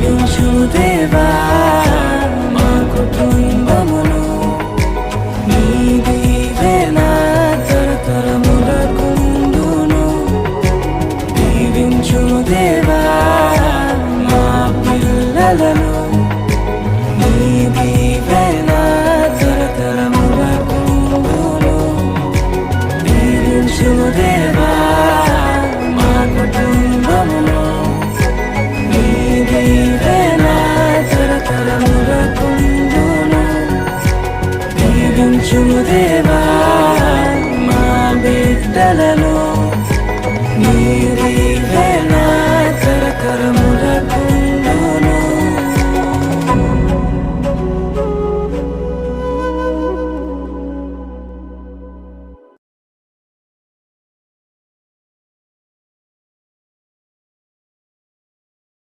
దీవించు దేవా మా కుటుంబమును నీ దీవెన తరతరములకుండును. దీవించు దేవా మా పిల్లలను. నీ దీవెన తరతరములకుండును. దీవించు దేవా నడిపించుము దేవా మా బిడ్డలను మీరు